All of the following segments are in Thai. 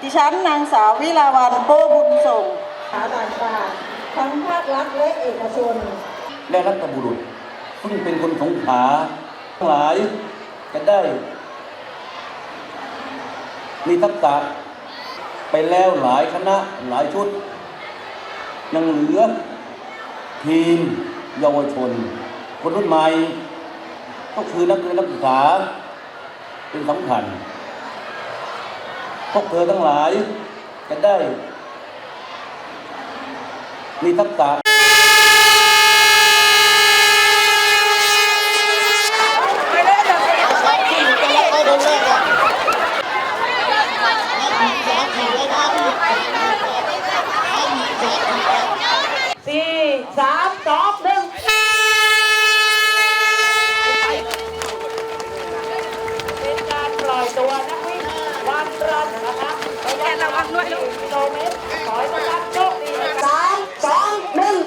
ดิฉันนางสาววิลาวันโปบุญส่งสถาบันต่างทั้งภาครัฐและเอกชน และรัฐบุรุษ ซึ่งเป็นคนสงขลาทั้งหลายจะได้ มีทักษะไปแล้วหลายคณะหลายชุด ยังเหลือ ทีมเยาวชน คนรุ่นใหม่ ก็คือนักเรียนนักศึกษาเป็นสำคัญ พวกเธอทั้งหลายจะได้ มีทักษะสี่สาม ระยะระวังด้วยกิโลเมตรขอให้ทุกท่านโชคดีสามสองหนึ่ง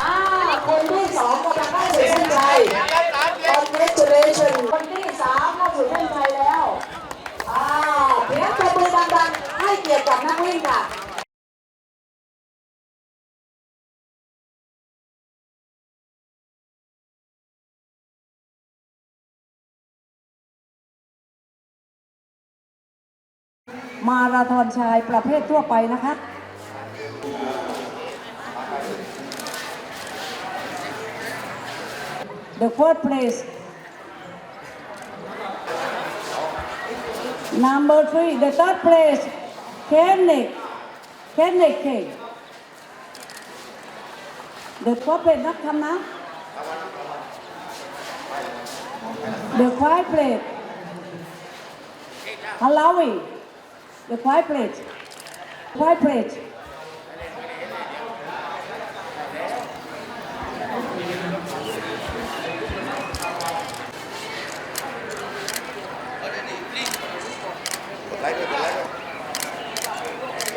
อ่าคนที่สองกำลังเข้าสู่เส้นชัย congratulation คนที่สามเข้าสู่เส้นชัยแล้วอ่าเพียงตบมือดังๆ ให้เกียรติกับนักวิ่งค่ะ มาราธอนชายประเภททั่วไปนะคะ The fourth place. Number three, the third place, Kennick. Kennick King. The fourth place, not come now. The five place, Malawi. The five place. Five place.